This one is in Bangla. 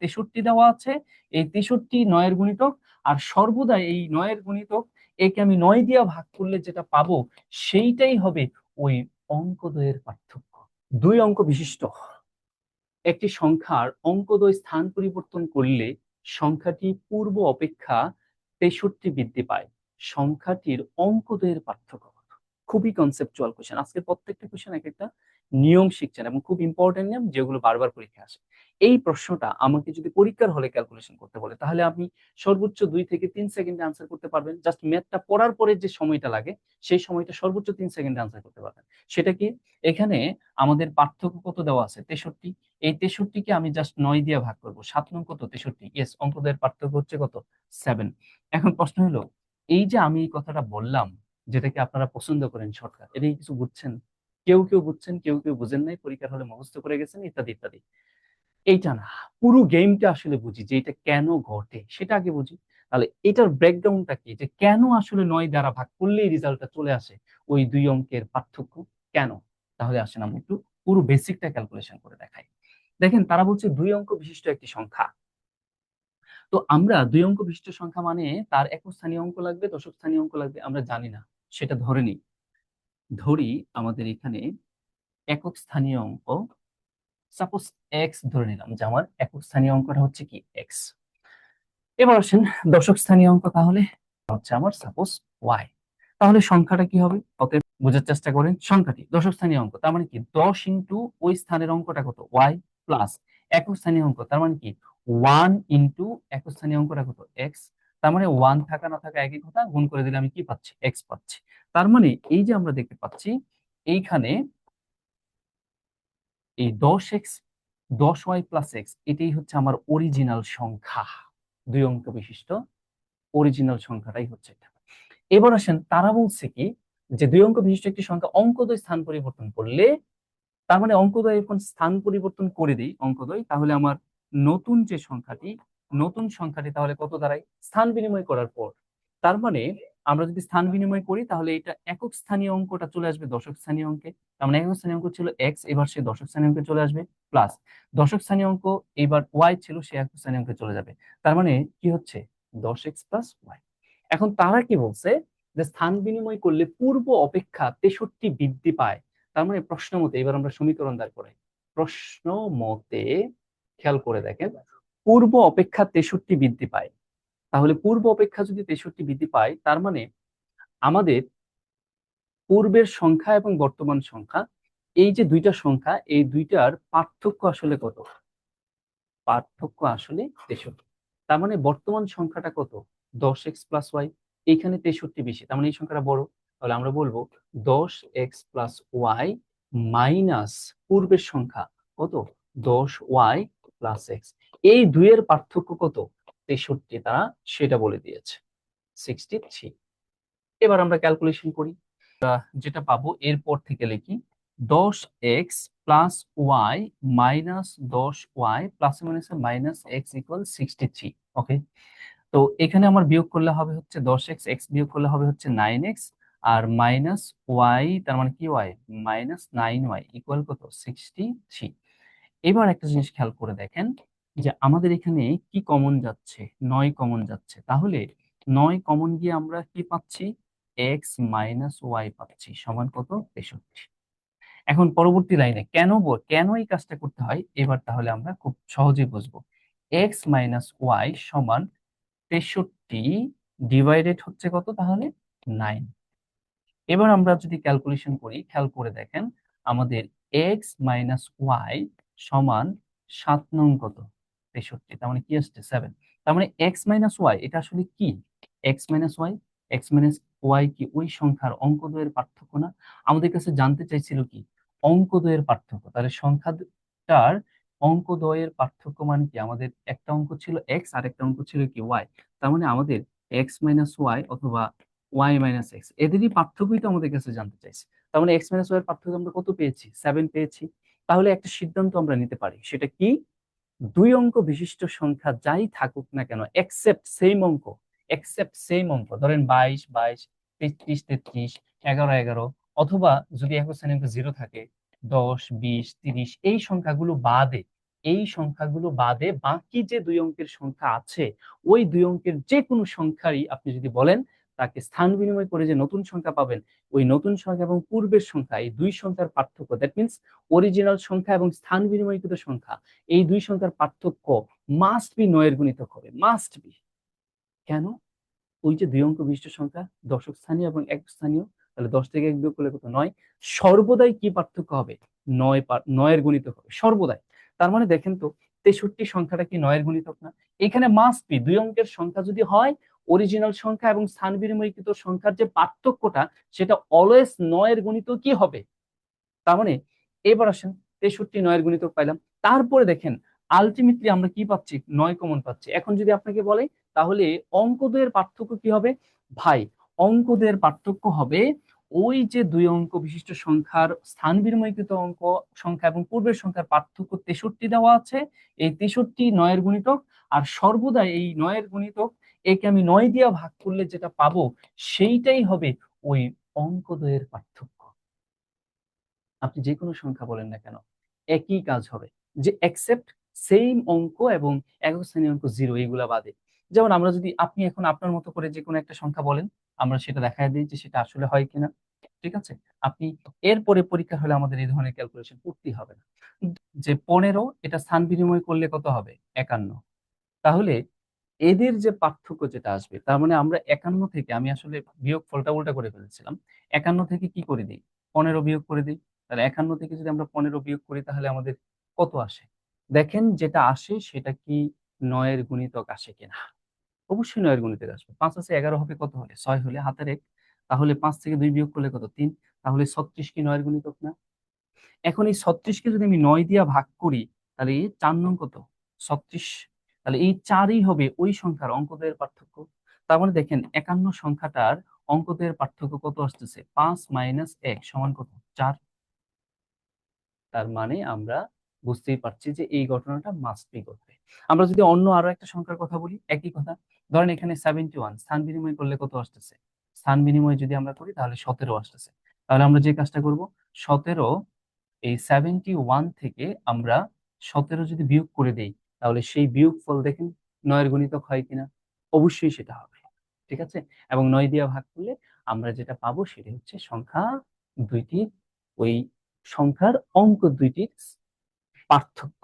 তেষট্টি দেওয়া আছে, এই তেষট্টি নয়ের গুণিতক, আর সর্বদা এই নয়ের গুণিতক, একে আমি নয় দিয়া ভাগ করলে যেটা পাবো, সেইটাই হবে ওই অঙ্কদ্বয়ের পার্থক্য। দুই অঙ্ক বিশিষ্ট। একটি সংখ্যার অঙ্কদ্বয় স্থান পরিবর্তন করলে সংখ্যাটি পূর্ব অপেক্ষা তেষট্টি বৃদ্ধি পায়। সংখ্যাটির অঙ্কদ্বয়ের পার্থক্য? খুবই কনসেপচুয়াল কোশ্চেন আজকের প্রত্যেকটা কোশ্চেন এক একটা নিয়ম শিখছেন এবং খুব ইম্পর্টেন্ট নিয়ম যেগুলো বারবার পরীক্ষা আসে। এই প্রশ্নটা আমাকে যদি পরীক্ষার হলে ক্যালকুলেশন করতে বলে, তাহলে আপনি সর্বোচ্চ দুই থেকে তিন সেকেন্ডে আনসার করতে পারবেন। জাস্ট ম্যাথটা পড়ার পরে যে সময়টা লাগে, সেই সময়টা সর্বোচ্চ তিন সেকেন্ডে আনসার করতে পারবেন। সেটা কি? এখানে আমাদের পার্থক্য কত দেওয়া আছে? তেষট্টি। এই তেষট্টিকে আমি জাস্ট নয় দিয়ে ভাগ করব। সাত নং কত? তেষট্টি। ইয়েস অঙ্কদের পার্থক্য হচ্ছে কত? সেভেন এখন প্রশ্ন হলো, এই যে আমি এই কথাটা বললাম যেটাকে আপনারা পছন্দ করেন শর্টকাট এটা কিছু বুঝছেন? কেউ কেউ বুঝছেন, কেউ কেউ বুঝেন নাই, পরীক্ষার হলে মুখস্থ করে গেছেন, ইত্যাদি ইত্যাদি। এইটা না, পুরো গেমটা আসলে বুঝি যে এটা কেন ঘটে, সেটা আগে বুঝি। তাহলে এটার ব্রেকডাউনটা কি? যে কেন আসলে নয় দ্বারা ভাগ করলেই রেজাল্টটা চলে আসে? ওই দুই অঙ্কের পার্থক্য কেন? তাহলে আসেন আমরা একটু পুরো বেসিকটা ক্যালকুলেশন করে দেখাই। দেখেন, তারা বলছে দুই অঙ্ক বিশিষ্ট একটি সংখ্যা। তো আমরা দুই অঙ্ক বিশিষ্ট সংখ্যা মানে তার একক স্থানীয় অঙ্ক লাগবে দশক স্থানীয় অঙ্ক লাগবে, আমরা জানি না। সেটা ধরে নিই। ধরি আমাদের এখানে একক স্থানীয় অঙ্ক সাপোজ এক্স ধরে নিলাম যে আমার একক স্থানীয় অঙ্কটা হচ্ছে কি এক্স এবার আসেন দশক স্থানীয় অঙ্ক তাহলে, হচ্ছে আমার সাপোজ ওয়াই তাহলে সংখ্যাটা কি হবে? অতএব বোঝার চেষ্টা করেন সংখ্যাটি, দশক স্থানীয় অঙ্ক, তার মানে কি দশ ইন্টু ওই স্থানের অঙ্কটা কত? ওয়াই প্লাস একক স্থানীয় অঙ্ক, তার মানে কি ওয়ান ইন্টু একক স্থানীয় অঙ্কটা কত? এক্স তার মানে ওয়ান থাকা না থাকা একই কথা, গুণ করে দিলে আমি কি পাচ্ছি? এক্স পাচ্ছি। তার মানে এই যে আমরা দেখতে পাচ্ছি, এইখানে এই দশ এক্স দশ ওয়াই প্লাস এক্স এটাই হচ্ছে আমার অরিজিনাল সংখ্যা। দুই অঙ্ক বিশিষ্ট অরিজিনাল সংখ্যাটাই হচ্ছে এটা। এবার আসেন, তারা বলছে কি যে দুই অঙ্ক বিশিষ্ট একটি সংখ্যা অঙ্কদ্বয় স্থান পরিবর্তন করলে, তার মানে অঙ্কদ্বয় এখন স্থান পরিবর্তন করে দিই অঙ্কদ্বয়, তাহলে আমার নতুন যে সংখ্যাটি নতুন সংখ্যাটি তাহলে কত দাঁড়ায়? স্থান বিনিময় করার পর। তার মানে আমরা যদি স্থান বিনিময় করি, তাহলে এটা একক স্থানীয় অঙ্কটা চলে আসবে দশক স্থানীয় অঙ্কে। তার মানে একক স্থানীয় অঙ্ক ছিল এক্স এবার সে দশক স্থানীয় অঙ্কে চলে আসবে প্লাস দশক স্থানীয় অঙ্ক, এবার ওয়াই ছিল, সে একক স্থানীয় অঙ্কে চলে যাবে। তার মানে কি হচ্ছে? দশ এক্স প্লাস ওয়াই এখন তারা কি বলছে? যে স্থান বিনিময় করলে পূর্ব অপেক্ষা তেষট্টি বৃদ্ধি পায়। তার মানে প্রশ্ন মতে, এবার আমরা সমীকরণ দাঁড় করাই। প্রশ্ন মতে, খেয়াল করে দেখেন পূর্ব অপেক্ষা তেষট্টি বৃদ্ধি পায়। তাহলে পূর্ব অপেক্ষা যদি তেষট্টি বৃদ্ধি পায়, তার মানে আমাদের পূর্বের সংখ্যা এবং বর্তমান সংখ্যা, এই যে দুইটা সংখ্যা, এই দুইটার পার্থক্য আসলে কত? পার্থক্য আসলে তেষট্টি। তার মানে বর্তমান সংখ্যাটা কত? দশ এক্স প্লাস ওয়াই এইখানে তেষট্টি বেশি। তার মানে এই সংখ্যাটা বড়। তাহলে আমরা বলব দশ এক্স প্লাস ওয়াই মাইনাস পূর্বের সংখ্যা কত? দশ ওয়াই প্লাস এক্স এই দুইয়ের পার্থক্য কত? তেষট্টি তারা সেটা বলে দিয়েছে। সিক্সটি থ্রি এবার আমরা ক্যালকুলেশন করি। যেটা পাবো এরপর থেকে লিখি, দশ এক্স প্লাস ওয়াই মাইনাস দশ y plus minus minus x equal sixty three okay তো এখানে আমার বিয়োগ করলে হবে হচ্ছে দশ এক্স এক্স বিয়োগ করলে হবে হচ্ছে নাইন এক্স আর মাইনাস ওয়াই তার মানে কি y minus nine y equal কত? সিক্সটি থ্রি এবার একটা জিনিস খেয়াল করে দেখেন যে আমাদের এখানে কি কমন যাচ্ছে? নয় কমন যাচ্ছে। তাহলে নয় কমন গিয়ে আমরা কি পাচ্ছি? এক্স মাইনাস ওয়াই পাচ্ছি, সমান কত? তেষট্টি। এখন পরবর্তী লাইনে কেন কেন এই কাজটা করতে হয়? এবার তাহলে আমরা খুব সহজেই বুঝব। এক্স মাইনাস ওয়াই সমান তেষট্টি ডিভাইডেড হচ্ছে কত তাহলে? নাইন এবার আমরা যদি ক্যালকুলেশন করি, খেয়াল করে দেখেন, আমাদের এক্স মাইনাস ওয়াই সমান সাত নং কত? তেষট্টি, তার মানে কি আসছে? সেভেন তার মানে এক্স মাইনাস ওয়াই এটা আসলে কি? X minus y x minus y কি ওই সংখ্যার অঙ্ক অঙ্কদ্বয়ের পার্থক্য না? আমাদের কাছে জানতে চাইছিল কি? অঙ্ক অঙ্কদ্বয়ের পার্থক্য। তাহলে সংখ্যাটার অঙ্ক অঙ্কদ্বয়ের পার্থক্য মানে কি? আমাদের একটা অঙ্ক ছিল এক্স আর একটা অঙ্ক ছিল কি? ওয়াই তার মানে আমাদের এক্স মাইনাস ওয়াই অথবা ওয়াই মাইনাস এক্স এদেরই পার্থক্যই তো আমাদের কাছে জানতে চাইছে। তার মানে এক্স মাইনাস এর পার্থক্য আমরা কত পেয়েছি? সেভেন পেয়েছি। তাহলে একটা সিদ্ধান্ত আমরা নিতে পারি। সেটা কি? দুই অঙ্ক বিশিষ্ট সংখ্যা যাই থাকুক না কেন এক্সেপ্ট সেম অঙ্ক এক্সেপ্ট সেম অঙ্ক, ধরেন বাইশ বাইশ, তেত্রিশ তেত্রিশ, এগারো এগারো, অথবা যদি এক শ্রেণি জিরো থাকে, দশ, বিশ, তিরিশ, এই সংখ্যাগুলো বাদে, এই সংখ্যাগুলো বাদে বাকি যে দুই অঙ্কের সংখ্যা আছে, ওই দুই অঙ্কের যে কোনো সংখ্যারই আপনি যদি বলেন তাকে স্থান বিনিময় করে যে নতুন সংখ্যা পাবেন, ওই নতুন সংখ্যা এবং পূর্বের সংখ্যা, এই দুই সংখ্যার পার্থক্য দ্যাট মিনস অরিজিনাল সংখ্যা এবং স্থান বিনিময়কৃত সংখ্যা, এই দুই সংখ্যার পার্থক্য মাস্ট বি নয়ের গুণিতক হবে মাস্ট বি কেন? ওই যে দুই অঙ্ক বিশিষ্ট সংখ্যা, দশক স্থানীয় এবং এক স্থানীয়, তাহলে দশ থেকে এক বিয়োগ করলে কত? নয়। সর্বদাই কি পার্থক্য হবে? নয় নয়ের গুণিতক হবে, সর্বদাই। তার মানে দেখেন তো, তেষট্টি সংখ্যাটা কি নয়ের গুণিতক না? এখানে মাস্ট বি দুই অঙ্কের সংখ্যা যদি হয় অরিজিনাল সংখ্যা এবং স্থান বিনিময়কৃত সংখ্যার যে পার্থক্যটা, সেটা অলওয়েজ নয়ের গুণিত কি হবে? তার মানে এবার আসেন, তেষট্টি নয়ের গুণিত পাইলাম। তারপরে দেখেন আলটিমেটলি আমরা কি পাচ্ছি? নয় কমন পাচ্ছি। এখন যদি আপনাকে বলে, তাহলে অঙ্কদের পার্থক্য কি হবে? ভাই, অঙ্কদের পার্থক্য হবে ওই যে দুই অঙ্ক বিশিষ্ট সংখ্যার স্থান বিনিময়কৃত অঙ্ক সংখ্যা এবং পূর্বের সংখ্যার পার্থক্য তেষট্টি দেওয়া আছে, এই তেষট্টি নয়ের গুণিতক, আর সর্বদা এই নয়ের গুণিতক, একে আমি নয় দিয়া ভাগ করলে যেটা পাবো, সেইটাই হবে ওই অঙ্কদ্বয়ের পার্থক্য। আপনি যে কোনো সংখ্যা বলেন না কেন, একই কাজ হবে যে অ্যাকসেপ্ট সেম অঙ্ক এবং একক শ্রেণি অঙ্ক জিরো এইগুলা বাদে। যেমন আমরা যদি, আপনি এখন আপনার মতো করে যে কোনো একটা সংখ্যা বলেন আমরা সেটা দেখা দিই যে সেটা আসলে হয় কিনা, ঠিক আছে? আপনি এরপরে পরীক্ষা হলে আমাদের এই ধরনের ক্যালকুলেশন করতেই হবে না। যে পনেরো, এটা স্থান বিনিময় করলে কত হবে? একান্ন। তাহলে এদের যে পার্থক্য যেটা আসবে, তার মানে আমরা একান্ন থেকে, আমি আসলে বিয়োগ ফলটা উল্টা করে ফেলেছিলাম, একান্ন থেকে কি করে দিই? পনেরো বিয়োগ করে দিই? তাহলে একান্ন থেকে যদি আমরা পনেরো বিয়োগ করি, তাহলে আমাদের কত আসে? দেখেন যেটা আসে সেটা কি নয়ের গুণিতক আসে কিনা। অবশ্যই নয়ের গুণিতক আসবে। পাঁচ আছে এগারো হবে কত হলে? ছয় হলে? হাতের এক। তাহলে পাঁচ থেকে দুই বিয়োগ করলে কত? তিন। তাহলে ছত্রিশ কি নয়ের গুণিতক না? এখন এই ছত্রিশকে যদি আমি নয় দিয়া ভাগ করি, তাহলে চার নং কত? ছত্রিশ। তাহলে এই চারই হবে ওই সংখ্যার অঙ্কদের পার্থক্য। তার মানে দেখেন, একান্ন সংখ্যাটার অঙ্কদের পার্থক্য কত আসতেছে? পাঁচ মাইনাস এক সমান কত? চার। তার মানে আমরা বুঝতেই পারছি যে এই ঘটনাটা মাস্ট বি ঘটবে। আমরা যদি অন্য আরও একটা সংখ্যার কথা বলি, একই কথা। ধরেন এখানে সেভেন্টি ওয়ান স্থান বিনিময় করলে কত আসতেছে? স্থান বিনিময় যদি আমরা করি, তাহলে সতেরো আসতেছে। তাহলে আমরা যে কাজটা করব, সতেরো, এই সেভেন্টি ওয়ান থেকে আমরা সতেরো যদি বিয়োগ করে দেই, তাহলে সেই বিয়োগ ফল দেখেন নয়ের গুণিতক হয় কিনা? অবশ্যই সেটা হবে, ঠিক আছে? এবং নয় দিয়ে ভাগ করলে আমরা যেটা পাবো সেটা হচ্ছে সংখ্যা দুইটি ওই সংখ্যার অঙ্ক দুইটির পার্থক্য।